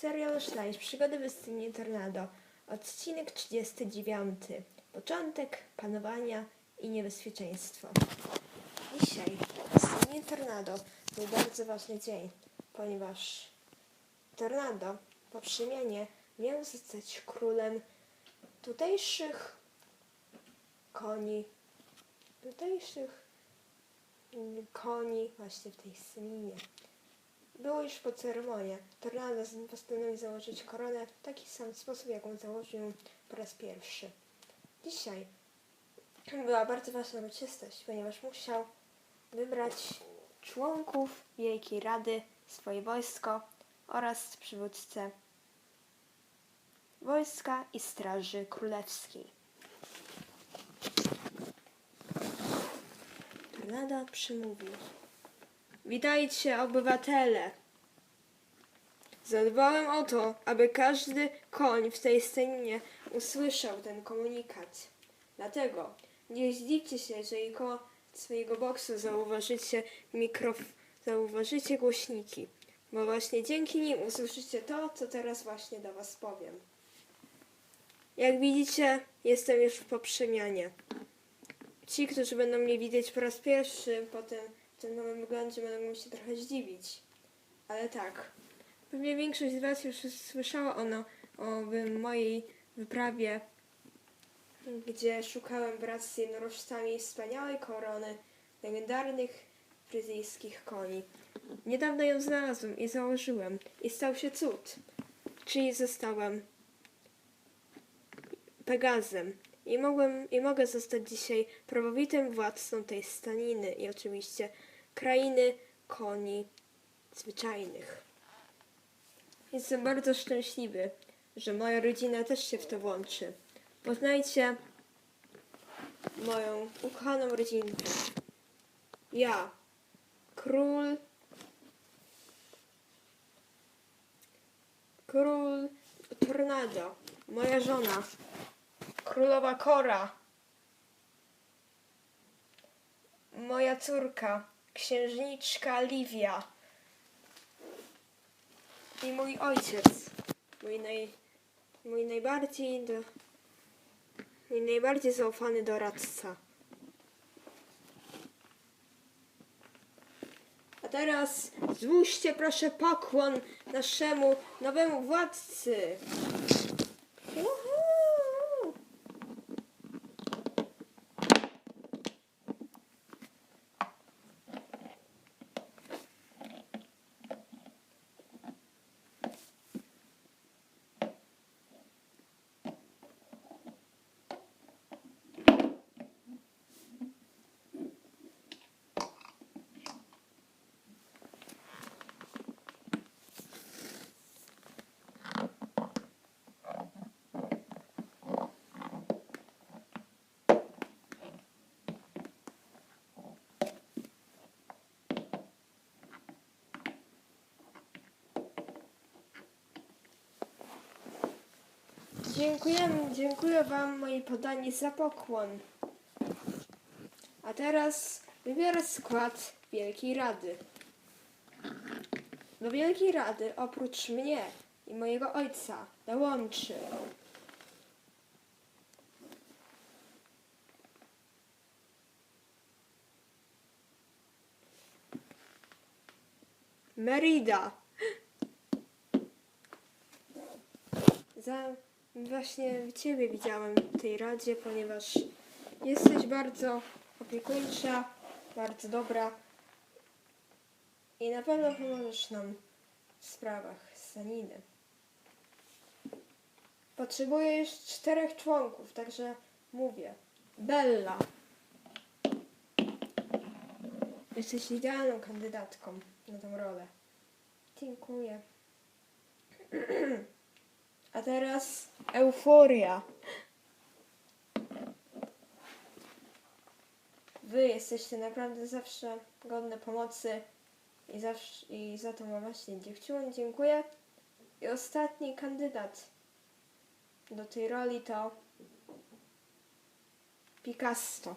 Serial Ślajsz, przygody w Stynie Tornado. Odcinek 39. Początek panowania i niebezpieczeństwo. Dzisiaj w Stynie Tornado był bardzo ważny dzień, ponieważ Tornado po przemianie miał zostać królem tutejszych koni, tutejszych koni właśnie w tej sceninie. Było już po ceremonii. Tornado postanowił założyć koronę w taki sam sposób, jaką założył po raz pierwszy. Dzisiaj była bardzo ważna uroczystość, ponieważ musiał wybrać członków Wielkiej Rady, swoje wojsko oraz przywódcę wojska i straży królewskiej. Tornado przemówił. Witajcie, obywatele! Zadbałem o to, aby każdy koń w tej scenie usłyszał ten komunikat. Dlatego nie zdziwcie się, jeżeli koło swojego boksu zauważycie mikrof... zauważycie głośniki, bo właśnie dzięki nim usłyszycie to, co teraz właśnie do was powiem. Jak widzicie, jestem już po przemianie. Ci, którzy będą mnie widzieć po raz pierwszy, potem w tym nowym wyglądzie będą się trochę zdziwić. Ale tak, pewnie większość z Was już słyszała ono o mojej wyprawie, gdzie szukałem wraz z jednorożcami wspaniałej korony legendarnych fryzyjskich koni. Niedawno ją znalazłem i założyłem i stał się cud, czyli zostałem Pegazem. I, mogłem, I mogę zostać dzisiaj prawowitym władcą tej staniny i oczywiście krainy koni zwyczajnych. Jestem bardzo szczęśliwy, że moja rodzina też się w to włączy. Poznajcie moją ukochaną rodzinkę. Ja, król, król Tornado, moja żona, królowa Kora, moja córka, księżniczka Livia i mój ojciec, mój, naj, mój najbardziej do, mój najbardziej zaufany doradca. A teraz złóżcie proszę pokłon naszemu nowemu władcy. Juhu! Dziękujemy, dziękuję Wam, moi podani, za pokłon. A teraz wybiorę skład Wielkiej Rady. Do Wielkiej Rady oprócz mnie i mojego ojca dołączy Merida. Za, właśnie Ciebie widziałem w tej radzie, ponieważ jesteś bardzo opiekuńcza, bardzo dobra i na pewno pomożesz nam w sprawach Saniny. Potrzebuję już czterech członków, także mówię. Bella. Jesteś idealną kandydatką na tę rolę. Dziękuję. A teraz euforia. Wy jesteście naprawdę zawsze godne pomocy i, zawsze, i za to wam właśnie dziewczynom dziękuję. I ostatni kandydat do tej roli to Picasso.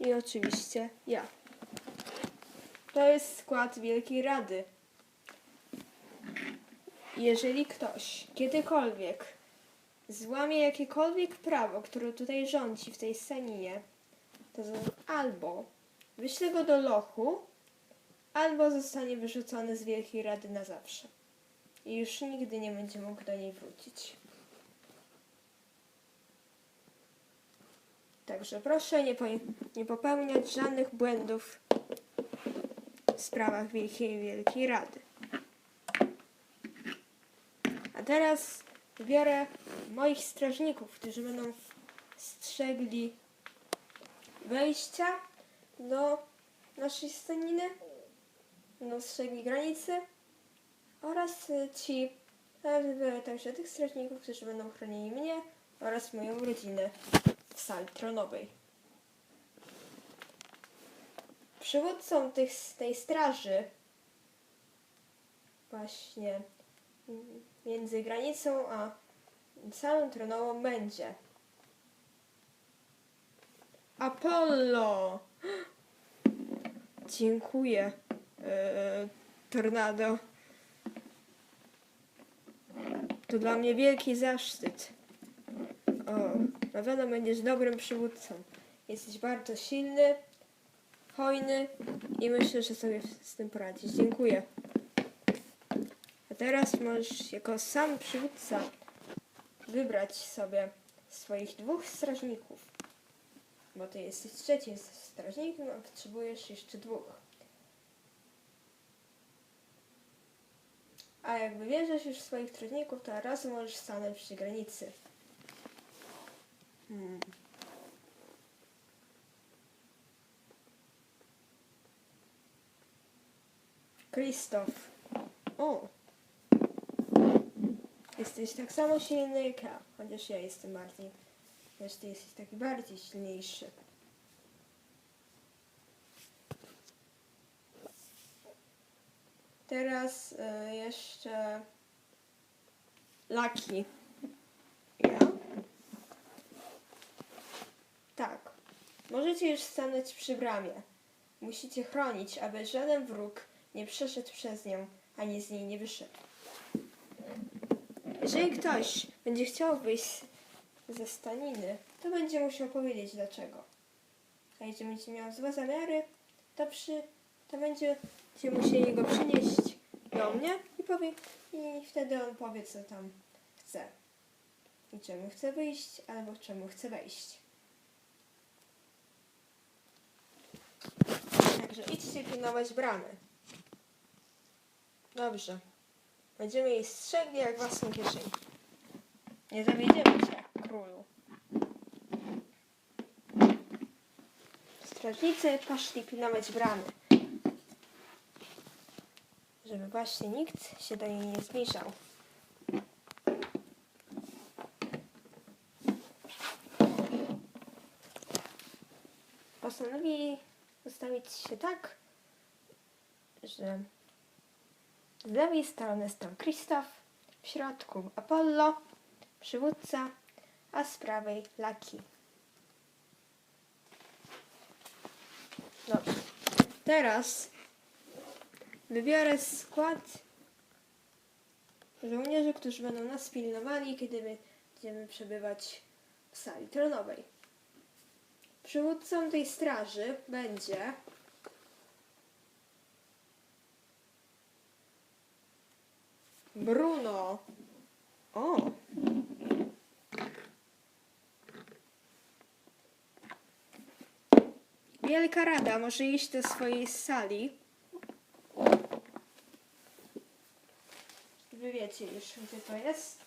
I oczywiście ja. To jest skład Wielkiej Rady. Jeżeli ktoś kiedykolwiek złamie jakiekolwiek prawo, które tutaj rządzi w tej sceninie, to albo wyślę go do lochu, albo zostanie wyrzucony z Wielkiej Rady na zawsze. I już nigdy nie będzie mógł do niej wrócić. Także proszę nie, po, nie popełniać żadnych błędów w sprawach Wielkiej Wielkiej Rady. A teraz wybiorę moich strażników, którzy będą strzegli wejścia do naszej sceniny, będą strzegli granicy oraz ci, wybiorę także tych strażników, którzy będą chronili mnie oraz moją rodzinę w sali tronowej. Przywódcą tych, tej straży właśnie mm, między granicą a salą tronową będzie Apollo! Dziękuję, e, Tornado. To dla mnie wielki zaszczyt. O, na pewno będziesz dobrym przywódcą. Jesteś bardzo silny, hojny i myślę, że sobie z tym poradzisz. Dziękuję. Teraz możesz jako sam przywódca wybrać sobie swoich dwóch strażników. Bo ty jesteś trzecim strażnikiem, a potrzebujesz jeszcze dwóch. A jak wybierzesz już swoich strażników, to razem możesz stanąć przy granicy. Hmm. Krzysztof. O! Jesteś tak samo silny jak ja, chociaż ja jestem bardziej. Chociaż ty jesteś taki bardziej silniejszy. Teraz e, jeszcze Laki. Ja? Tak. Możecie już stanąć przy bramie. Musicie chronić, aby żaden wróg nie przeszedł przez nią, ani z niej nie wyszedł. Jeżeli ktoś będzie chciał wyjść ze staniny, to będzie musiał powiedzieć dlaczego. A jeżeli będzie miał złe zamiary, to, przy, to będziecie musieli go przynieść do mnie i, powie, i wtedy on powie, co tam chce. I czemu chce wyjść, albo czemu chce wejść. Także idźcie pilnować bramy. Dobrze. Będziemy jej strzegli jak własną kieszeń. Nie zawiedziemy cię, królu. Strażnicy poszli pilnować bramy. Żeby właśnie nikt się do niej nie zbliżał. Postanowili ustawić się tak, że z lewej strony stał Krzysztof, w środku Apollo, przywódca, a z prawej Laki. Dobrze. Teraz wybiorę skład żołnierzy, którzy będą nas pilnowali, kiedy będziemy przebywać w sali tronowej. Przywódcą tej straży będzie Bruno. O. Wielka Rada może iść do swojej sali. Wy wiecie już, gdzie to jest.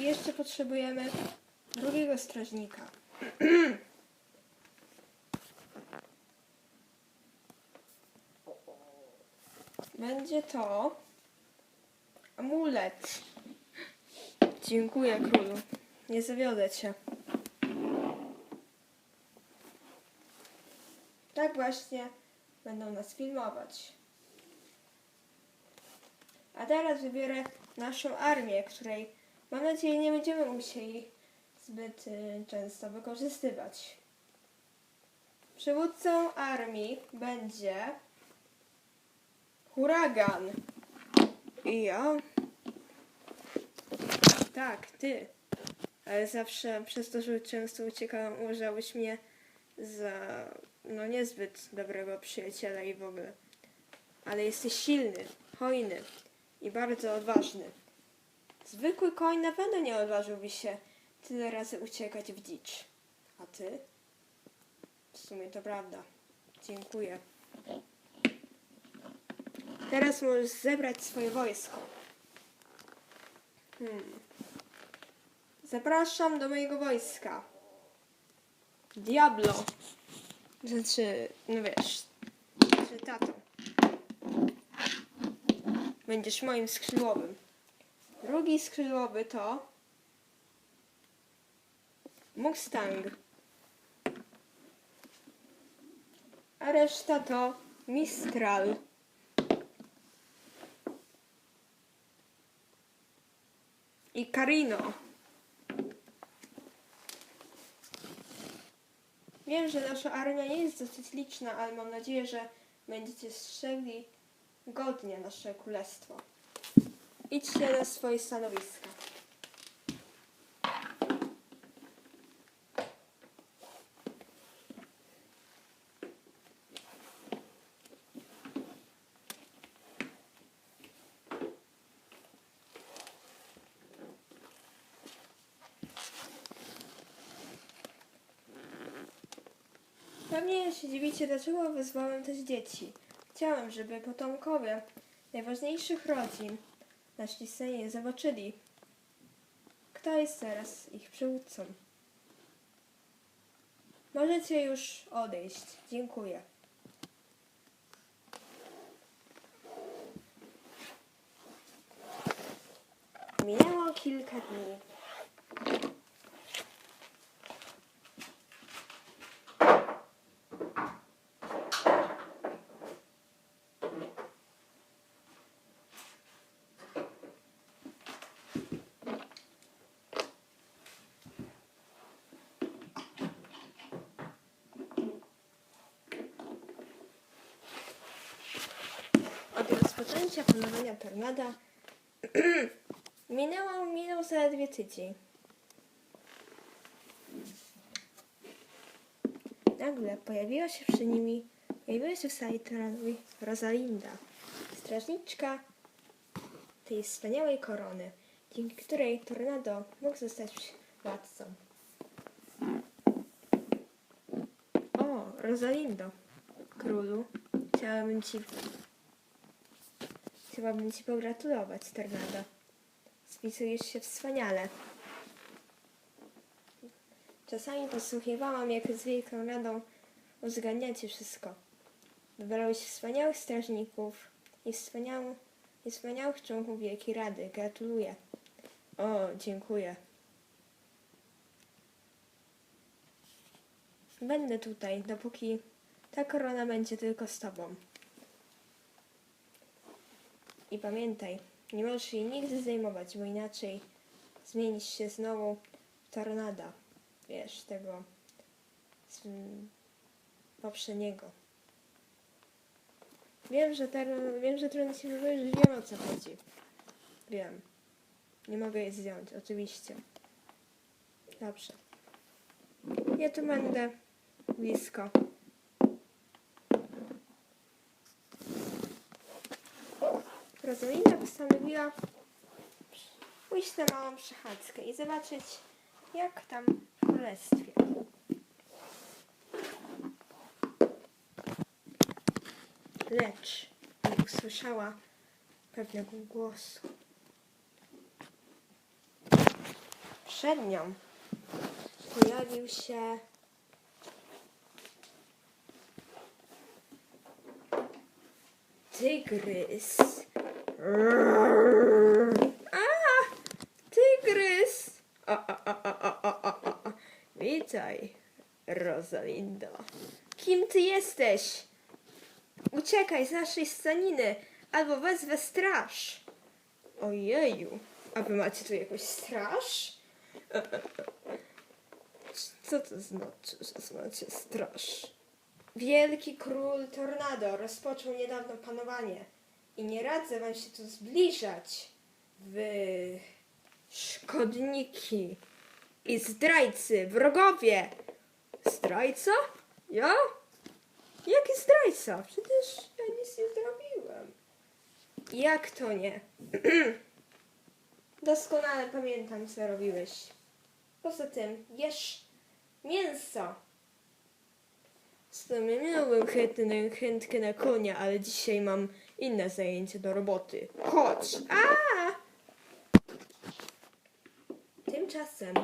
I jeszcze potrzebujemy drugiego strażnika. Będzie to amulet. Dziękuję, królu. Nie zawiodę cię. Tak właśnie będą nas filmować. A teraz wybiorę naszą armię, której mam nadzieję nie będziemy musieli zbyt y, często wykorzystywać. Przywódcą armii będzie huragan. I ja. Tak, ty. Ale zawsze przez to, że często uciekałam, uważałeś mnie za no niezbyt dobrego przyjaciela i w ogóle. Ale jesteś silny, hojny i bardzo odważny. Zwykły koń na pewno nie odważyłby się tyle razy uciekać w dzicz. A ty? W sumie to prawda. Dziękuję. Teraz możesz zebrać swoje wojsko. Hmm. Zapraszam do mojego wojska. Diablo. Znaczy, no wiesz, że tato. Będziesz moim skrzydłowym. Drugi skrzydłowy to Mustang. A reszta to Mistral. I Carino. Wiem, że nasza armia nie jest dosyć liczna, ale mam nadzieję, że będziecie strzegli godnie nasze królestwo. Idźcie na swoje stanowiska. Pewnie się dziwicie, dlaczego wezwałem też dzieci. Chciałem, żeby potomkowie najważniejszych rodzin na scenie zobaczyli, kto jest teraz ich przywódcą. Możecie już odejść. Dziękuję. Minęło kilka dni. Od rozpoczęcia panowania tornada minęło, minął zaledwie tydzień. Nagle pojawiła się przy nimi, pojawiła się w sali tornadowej Rosalinda, strażniczka tej wspaniałej korony, dzięki której tornado mógł zostać władcą. O, Rosalindo, królu, chciałabym ci Chciałabym Ci pogratulować, Tornado. Spisujesz się wspaniale. Czasami posłuchiwałam, jak z Wielką Radą uzgadniacie wszystko. Wybrałeś wspaniałych strażników i, wspaniał, i wspaniałych członków Wielkiej Rady. Gratuluję. O, dziękuję. Będę tutaj, dopóki ta korona będzie tylko z Tobą. I pamiętaj, nie możesz jej nigdy zdejmować, bo inaczej zmienisz się znowu w tornada. Wiesz, tego z mm, poprzedniego. Wiem, że ter- wiem, że trudno się wypowiedzieć, wiem o co chodzi. Wiem. Nie mogę jej zdjąć, oczywiście. Dobrze. Ja tu będę blisko. Rosalinda postanowiła pójść na małą przechadzkę i zobaczyć, jak tam w królestwie. Lecz usłyszała pewnego głosu. Przed nią pojawił się tygrys. A, tygrys! O, o, o, o, o, o. Witaj, Rosalindo. Kim ty jesteś? Uciekaj z naszej staniny, albo wezwę straż. Ojeju, a wy macie tu jakąś straż? Co to znaczy, że macie straż? Wielki król tornado rozpoczął niedawno panowanie i nie radzę wam się tu zbliżać. Wy szkodniki i zdrajcy, wrogowie. Zdrajca? Ja? Jaki zdrajca? Przecież ja nic nie zrobiłem. Jak to nie? Doskonale pamiętam, co robiłeś. Poza tym, jesz mięso. W sumie miałbym chętkę, na konia, ale dzisiaj mam inne zajęcie do roboty. Chodź! A! Tymczasem.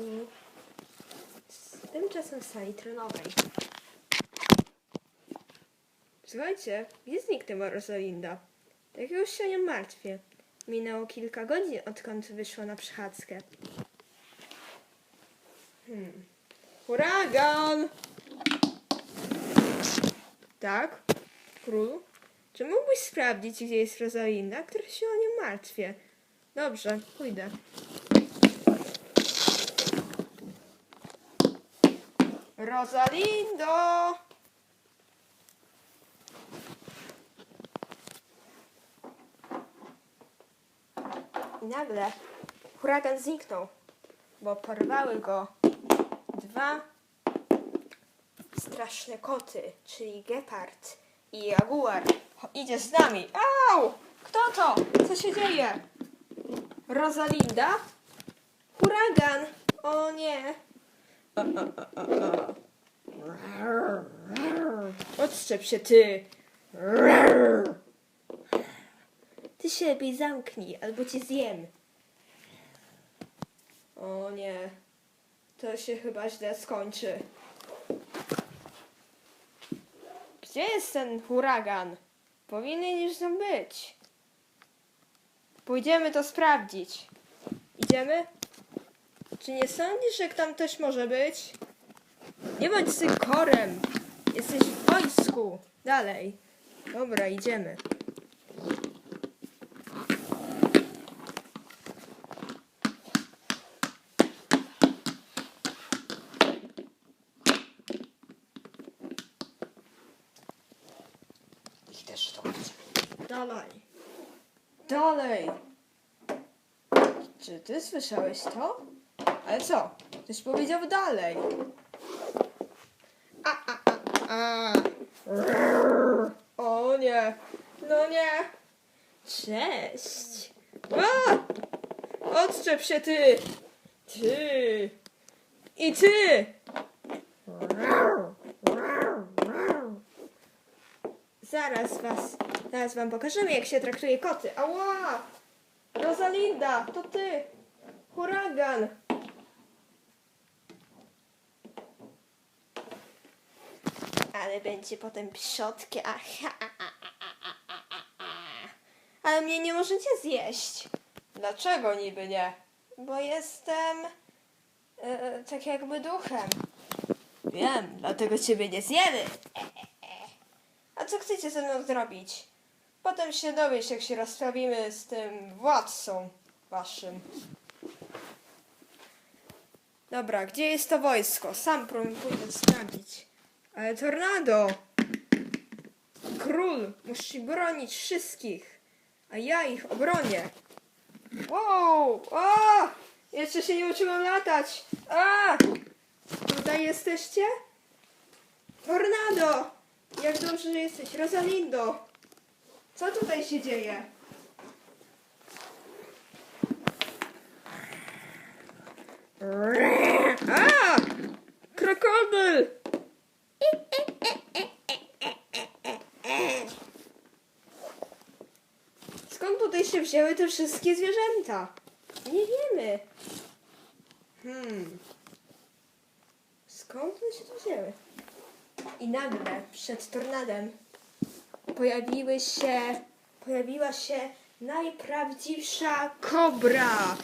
Mm. Tymczasem w sali tronowej. Słuchajcie, gdzie zniknęła Rosalinda? Tak już się nie martwię. Minęło kilka godzin, odkąd wyszła na przechadzkę. Hmm. Huragan! Tak? Królu? Czy mógłbyś sprawdzić, gdzie jest Rosalinda, która się o nią martwię? Dobrze, pójdę. Rosalindo! I nagle huragan zniknął, bo porwały go dwa straszne koty, czyli gepard i jaguar. Idzie z nami. Au! Kto to? Co się dzieje? Rosalinda? Huragan! O nie! Odszczep się ty! Ty się lepiej zamknij, albo cię zjem. O nie. To się chyba źle skończy. Gdzie jest ten huragan? Powinien już tam być. Pójdziemy to sprawdzić. Idziemy? Czy nie sądzisz, że tam też może być? Nie bądź synkorem. Jesteś w wojsku. Dalej. Dobra, idziemy. Ich też to chcę. Dalej. Dalej. Czy ty słyszałeś to? Ale co? Ktoś powiedział dalej. A, a, a, a. O nie. No nie. Cześć. A! Odczep się ty. Ty. I ty. Zaraz was, zaraz wam pokażemy, jak się traktuje koty. Ała! Rosalinda, to ty! Huragan! Ale będzie potem psiotka. Ale mnie nie możecie zjeść. Dlaczego niby nie? Bo jestem e, tak jakby duchem. Wiem, dlatego ciebie nie zjemy. A co chcecie ze mną zrobić? Potem się dowiesz, jak się rozprawimy z tym władcą waszym. Dobra, gdzie jest to wojsko? Sam pró- pójdę sprawdzić. Ale tornado! Król musi bronić wszystkich, a ja ich obronię. Wow! O! Jeszcze się nie uczyłem latać! A! Tutaj jesteście? Tornado! Jak dobrze, że jesteś. Rosalindo! Co tutaj się dzieje? A! Krokodyl! Skąd tutaj się wzięły te wszystkie zwierzęta? Nie wiemy. Hmm. Skąd one się tu wzięły? I nagle przed tornadem pojawiły się, pojawiła się najprawdziwsza kobra.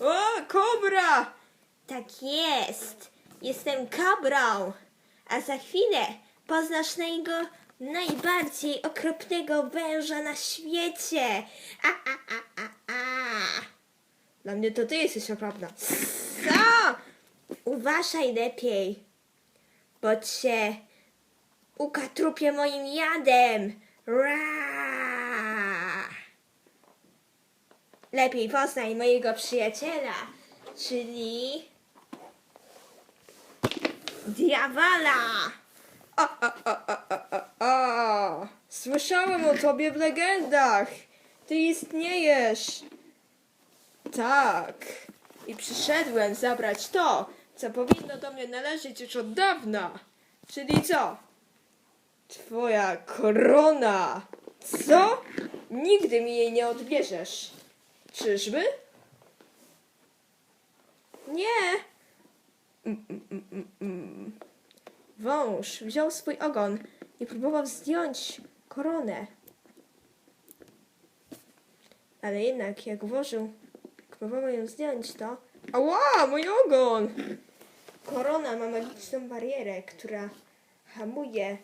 O, kobra! Tak jest. Jestem kobrą. A za chwilę poznasz mojego najbardziej okropnego węża na świecie. A, a, a, a. Dla mnie to ty jesteś okropna. Co? Uważaj lepiej, bo cię ukatrupie moim jadem. Ra! Lepiej poznaj mojego przyjaciela, czyli Diawala. A, a, a, a, a, a, a. Słyszałem o tobie w legendach. Ty istniejesz. Tak. I przyszedłem zabrać to, co powinno do mnie należeć już od dawna. Czyli co? Twoja korona. Co? Nigdy mi jej nie odbierzesz. Czyżby? Nie. Mm, mm, mm. Wąż wziął swój ogon i próbował zdjąć koronę. Ale jednak jak włożył, jak próbował ją zdjąć, to... Ała, mój ogon! Korona ma magiczną barierę, która hamuje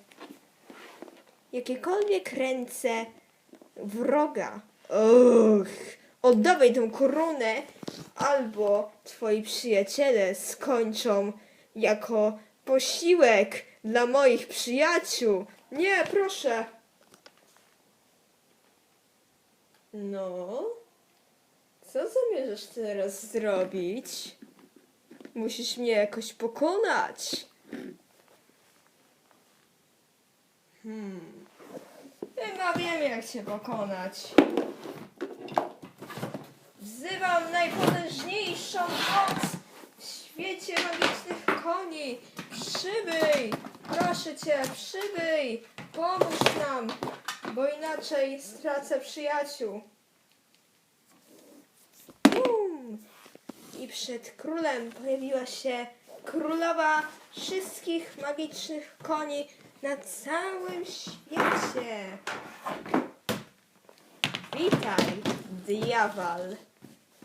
jakiekolwiek ręce wroga. Och, oddawaj tę koronę, albo twoi przyjaciele skończą jako posiłek dla moich przyjaciół. Nie, proszę. No, co zamierzasz teraz zrobić? Musisz mnie jakoś pokonać. Hmm. Chyba wiem, jak cię pokonać. Wzywam najpotężniejszą moc w świecie magicznych koni. Przybyj! Proszę cię, przybyj! Pomóż nam, bo inaczej stracę przyjaciół. Przed królem pojawiła się królowa wszystkich magicznych koni na całym świecie. Witaj, diawal.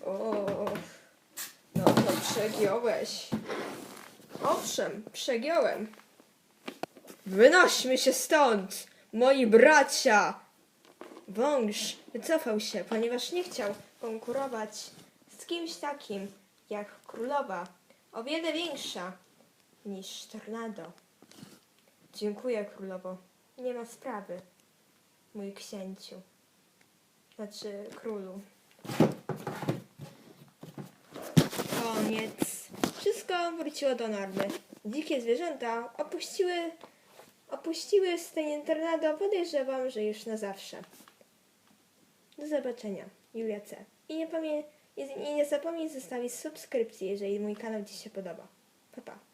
O, no to przegiąłeś. Owszem, przegiąłem. Wynośmy się stąd, moi bracia! Wąż wycofał się, ponieważ nie chciał konkurować z kimś takim jak królowa, o wiele większa niż tornado. Dziękuję, królowo. Nie ma sprawy, mój księciu. Znaczy, królu. Koniec. Wszystko wróciło do normy. Dzikie zwierzęta opuściły, opuściły stan tornado. Podejrzewam, że już na zawsze. Do zobaczenia. Julia C. I nie, pamię- i nie zapomnij zostawić subskrypcji, jeżeli mój kanał Ci się podoba. Pa, pa.